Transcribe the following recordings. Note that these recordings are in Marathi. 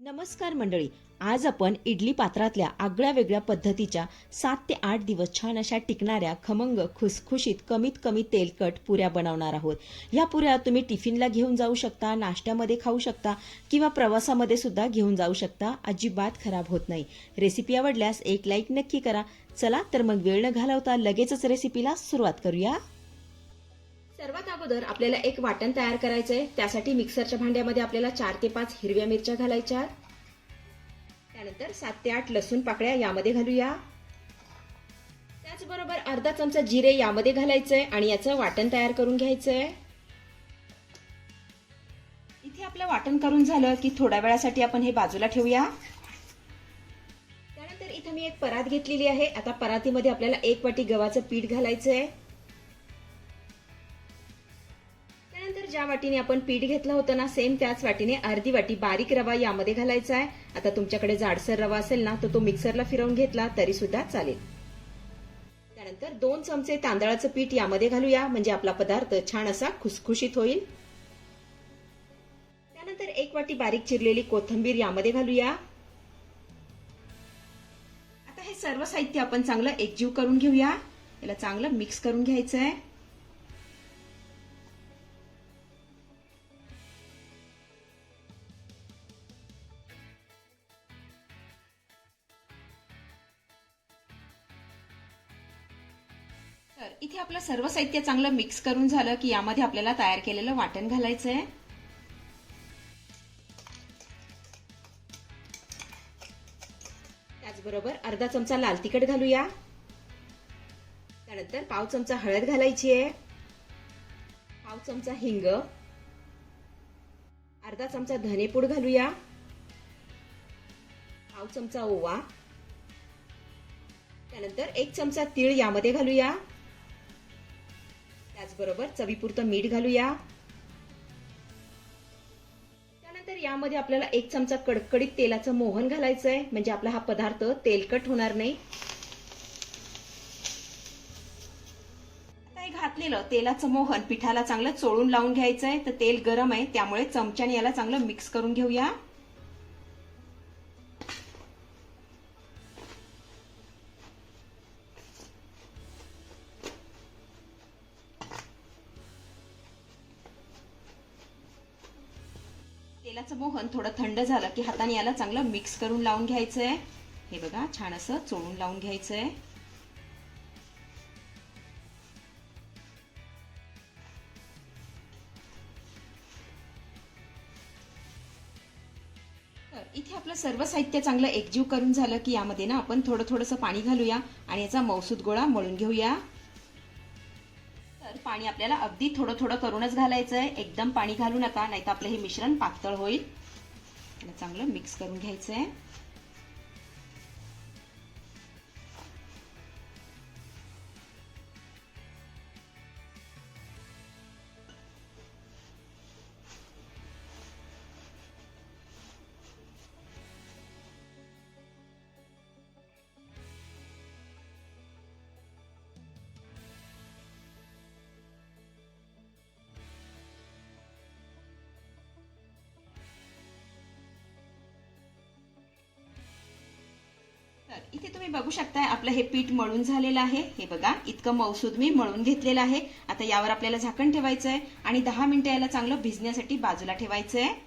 नमस्कार मंडळी. आज आपण इडली पात्रातल्या आगळ्या वेगळ्या पद्धतीच्या सात ते आठ दिवस छान अशा टिकणाऱ्या खमंग खुसखुशीत कमीत कमी तेलकट पुऱ्या बनवणार आहोत. ह्या पुऱ्या तुम्ही टिफिनला घेऊन जाऊ शकता नाश्त्यामध्ये खाऊ शकता किंवा प्रवासामध्ये सुद्धा घेऊन जाऊ शकता. अजिबात खराब होत नाही. रेसिपी आवडल्यास एक लाईक नक्की करा. चला तर मग वेळ न घालवता लगेचच रेसिपीला सुरुवात करूया. सर्वात अगोदर आपल्याला एक वाटण तयार करायचं आहे त्यासाठी मिक्सरच्या भांड्यामध्ये आपल्याला चार ते पाच हिरव्या मिरच्या घालायच्या. त्यानंतर सात ते आठ लसूण पाकळ्या यामध्ये घालूया. त्याचबरोबर अर्धा चमचा जिरे यामध्ये घालायचंय आणि याचं वाटण तयार करून घ्यायचंय. इथे आपलं वाटण करून झालं की थोड्या वेळासाठी आपण हे बाजूला ठेवूया. त्यानंतर इथे मी एक परात घेतलेली आहे. आता परातीमध्ये आपल्याला एक वाटी गव्हाचं पीठ घालायचंय. ज्या वाटीने आपण पीठ घेतलं होतं ना सेम त्याच वाटीने अर्धी वाटी बारीक रवा यामध्ये घालायचा आहे. आता तुमच्याकडे जाडसर रवा असेल ना तर तो मिक्सरला फिरवून घेतला तरी सुद्धा चालेल. त्यानंतर दोन चमचे तांदळाचं पीठ यामध्ये घालूया म्हणजे आपला पदार्थ छान असा खुसखुशीत होईल. त्यानंतर एक वाटी बारीक चिरलेली कोथिंबीर यामध्ये घालूया. आता हे सर्व साहित्य आपण चांगलं एकजीव करून घेऊया. याला चांगलं मिक्स करून घ्यायचं आहे तर इथे आपलं सर्व साहित्य चांगलं मिक्स करून झालं की यामध्ये आपल्याला तयार केलेलं वाटण घालायचं आहे त्याचबरोबर अर्धा चमचा लाल तिखट घालूया. त्यानंतर पाव चमचा हळद घालायची आहे. पाव चमचा हिंग. अर्धा चमचा धनेपूड घालूया. पाव चमचा ओवा. त्यानंतर एक चमचा तीळ यामध्ये घालूया. त्याचबरोबर चवीपुरतं मीठ घालूया. त्यानंतर यामध्ये आपल्याला एक चमचा कडकडीत तेलाचं मोहन घालायचं आहे म्हणजे आपला हा पदार्थ तेलकट होणार नाही. आता हे घातलेलं तेलाचं मोहन पिठाला चांगलं चोळून लावून घ्यायचं आहे तर तेल गरम आहे त्यामुळे चमच्याने याला चांगलं मिक्स करून घेऊया. तेलाचं मोहन थोडं थंड झालं की हाताने याला चांगलं मिक्स करून लावून घ्यायचं आहे हे बघा छान असं चोळून लावून घ्यायचं आहे इथे आपलं सर्व साहित्य चांगलं एकजीव करून झालं की यामध्ये ना आपण थोडं थोडंसं पाणी घालूया आणि याचा मौसूद गोळा मळून घेऊया. पाणी आपल्याला अगदी थोडं थोडं करूनच घालायचं आहे एकदम पाणी घालू नका नाही तर आपलं हे मिश्रण पातळ होईल. चांगलं मिक्स करून घ्यायचं आहे तर इथे तुम्ही बघू शकताय आपलं हे पीठ मळून झालेलं आहे. हे बघा इतकं मौसूद मी मळून घेतलेलं आहे. आता यावर आपल्याला झाकण ठेवायचं आहे आणि दहा मिनिटं याला चांगलं भिजण्यासाठी बाजूला ठेवायचं आहे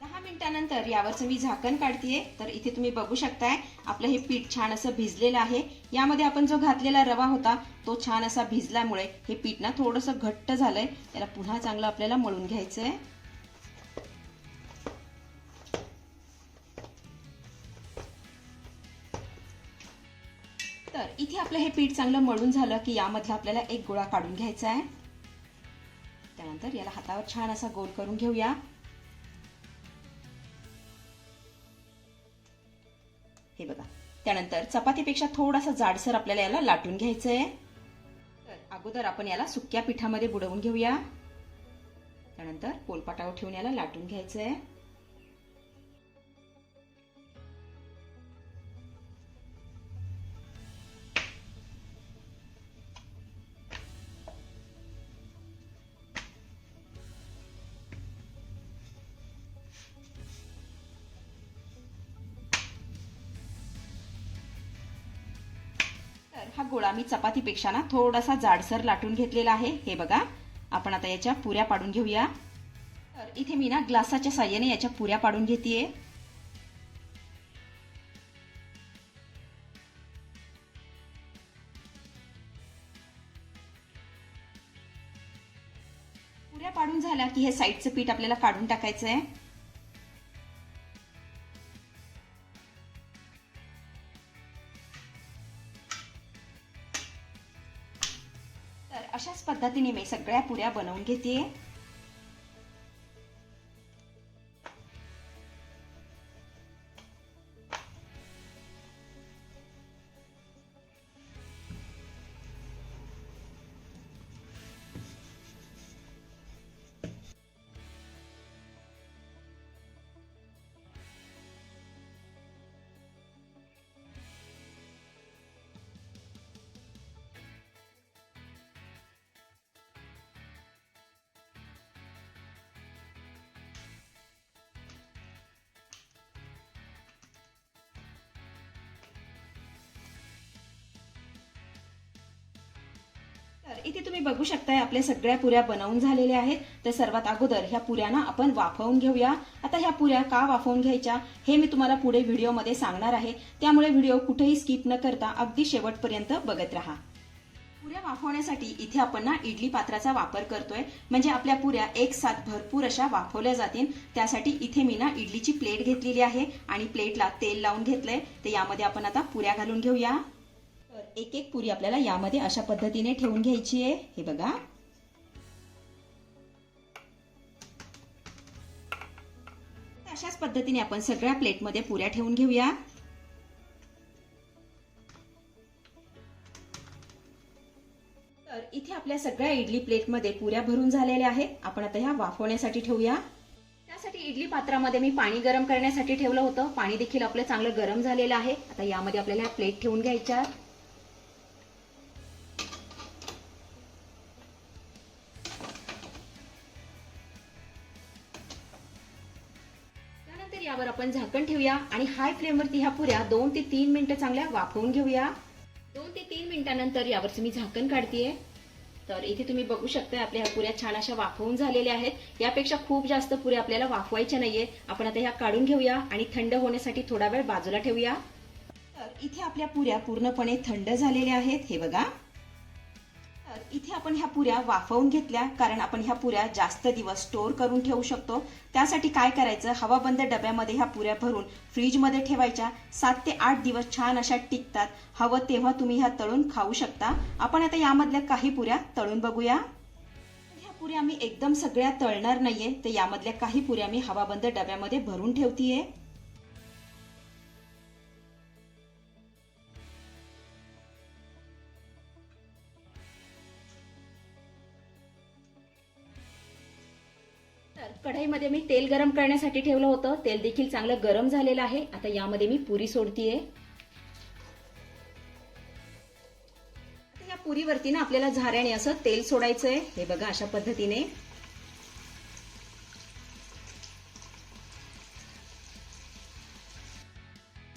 दहा मिनिटानंतर यावरचं मी झाकण काढतेय. तर इथे तुम्ही बघू शकताय आपलं हे पीठ छान असं भिजलेलं आहे. यामध्ये आपण जो घातलेला रवा होता तो छान असा भिजल्यामुळे हे पीठ ना थोडंसं घट्ट झालंय. त्याला पुन्हा चांगलं आपल्याला मळून घ्यायचं आहे इथे आपलं हे पीठ चांगलं मळून झालं की यामधला आपल्याला एक गोळा काढून घ्यायचा आहे. त्यानंतर याला हातावर छान असा गोल करून घेऊया. हे बघा. त्यानंतर चपातीपेक्षा थोडासा जाडसर आपल्याला याला लाटून घ्यायचं आहे तर अगोदर आपण याला सुक्या पिठामध्ये बुडवून घेऊया. त्यानंतर पोलपाटावर ठेवून याला लाटून घ्यायचं आहे हा गोळा मी चपातीपेक्षा ना थोडासा जाडसर लाटून घेतलेला आहे. हे बघा आपण आता याच्या पुऱ्या पाडून घेऊया. तर इथे मी ना ग्लासाच्या साह्याने याच्या पुऱ्या पाडून घेते पुऱ्या पाडून झाल्या की हे साईडचं पीठ आपल्याला काढून टाकायचं आहे अशाच पद्धतीने मी सगळ्या पुऱ्या बनवून घेते इथे तुम्ही बघू शकताय आपल्या सगळ्या पुऱ्या बनवून झालेल्या आहेत. तर सर्वात अगोदर ह्या पुऱ्यांना आपण वाफवून घेऊया. आता ह्या पुऱ्या का वाफवून घ्यायच्या हे मी तुम्हाला पुढे व्हिडिओमध्ये सांगणार आहे. त्यामुळे व्हिडिओ कुठेही स्किप न करता अगदी शेवटपर्यंत बघत राहा. पुऱ्या वाफवण्यासाठी इथे आपण ना इडली पात्राचा वापर करतोय. म्हणजे आपल्या पुऱ्या एक साथ भरपूर अशा वाफवल्या जातील. त्यासाठी इथे मी ना इडलीची प्लेट घेतलेली आहे आणि प्लेटला तेल लावून घेतलंय. तर यामध्ये आपण आता पुऱ्या घालून घेऊया. एक एक पुरी आपल्याला यामध्ये अशा पद्धतीने ठेवून घ्यायची आहे. हे बघा. अशाच पद्धतीने आपण सगळ्या प्लेटमध्ये पुऱ्या ठेवून घेऊया. तर इथे आपल्या सगळ्या इडली प्लेटमध्ये पुऱ्या भरून झालेल्या आहेत. आपण आता ह्या वाफवण्यासाठी ठेवूया. त्यासाठी इडली पात्रामध्ये मी पाणी गरम करण्यासाठी ठेवलं होतं. पाणी देखील आपलं चांगलं गरम झालेलं आहे. आता यामध्ये आपल्याला ह्या प्लेट ठेवून घ्यायच्या यावर आपण झाकण ठेवूया आणि हाय फ्लेमवरती ह्या पुऱ्या दोन ते तीन मिनिटं चांगल्या वाफवून घेऊया. दोन ते तीन मिनिटानंतर यावरचं मी झाकण काढतेय. तर इथे तुम्ही बघू शकता आपल्या ह्या पुऱ्या छान अशा वाफवून झालेल्या आहेत. यापेक्षा खूप जास्त पुऱ्या आपल्याला वाफवायच्या नाहीये आपण आता ह्या काढून घेऊया आणि थंड होण्यासाठी थोडा वेळ बाजूला ठेवूया. तर इथे आपल्या पुऱ्या पूर्णपणे थंड झालेल्या आहेत. हे बघा. इथे आपण ह्या पुऱ्या वाफवून घेतल्या कारण आपण ह्या पुऱ्या जास्त दिवस स्टोअर करून ठेवू शकतो. त्यासाठी काय करायचं? हवाबंद डब्यामध्ये ह्या पुऱ्या भरून फ्रीजमध्ये ठेवायच्या. सात ते आठ दिवस छान अशा टिकतात. हवं तेव्हा तुम्ही ह्या तळून खाऊ शकता. आपण आता यामधल्या काही पुऱ्या तळून बघूया. ह्या पुऱ्या मी एकदम सगळ्या तळणार नाहीये तर यामधल्या काही पुऱ्या मी हवाबंद डब्यामध्ये भरून ठेवतीये. कढईमध्ये मी तेल गरम करण्यासाठी ठेवलं होतं. तेल देखील चांगलं गरम झालेलं आहे. आता यामध्ये मी पुरी सोडतीये. या पुरीवरती ना आपल्याला झाऱ्याने असं तेल सोडायचंय. हे बघा अशा पद्धतीने.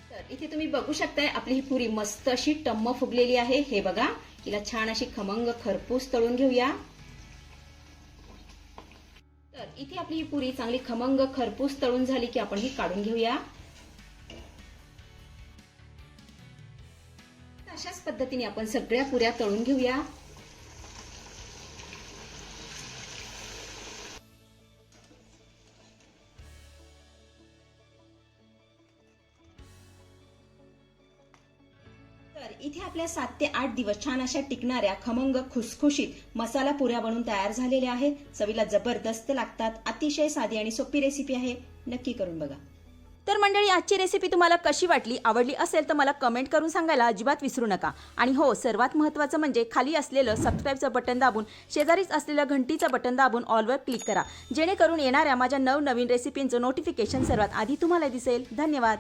तर इथे तुम्ही बघू शकताय आपली ही पुरी मस्त अशी टम्म फुगलेली आहे. हे बघा तिला छान अशी खमंग खरपूस तळून घेऊया. आपली ही पुरी चांगली खमंग खरपूस तळून झाली की आपण ही काढून घेऊया. अशाच पद्धतीने आपण सगळ्या पुऱ्या तळून घेऊया. आपल्या सात ते आठ दिवस छान अशा टिकणाऱ्या खमंग खुसखुशीत मसाला पुऱ्या बनून तयार झालेल्या आहेत. चवीला जबरदस्त लागतात. अतिशय साधी आणि सोपी रेसिपी आहे. नक्की करून बघा. तर मंडळी आजची रेसिपी तुम्हाला कशी वाटली आवडली असेल तर मला कमेंट करून सांगायला अजिबात विसरू नका. आणि हो सर्वात महत्त्वाचं म्हणजे खाली असलेलं सबस्क्राईबचं बटन दाबून शेजारीच असलेलं घंटीचं बटन दाबून ऑलवर क्लिक करा. जेणेकरून येणाऱ्या माझ्या नवनवीन रेसिपींचं नोटिफिकेशन सर्वात आधी तुम्हाला दिसेल. धन्यवाद.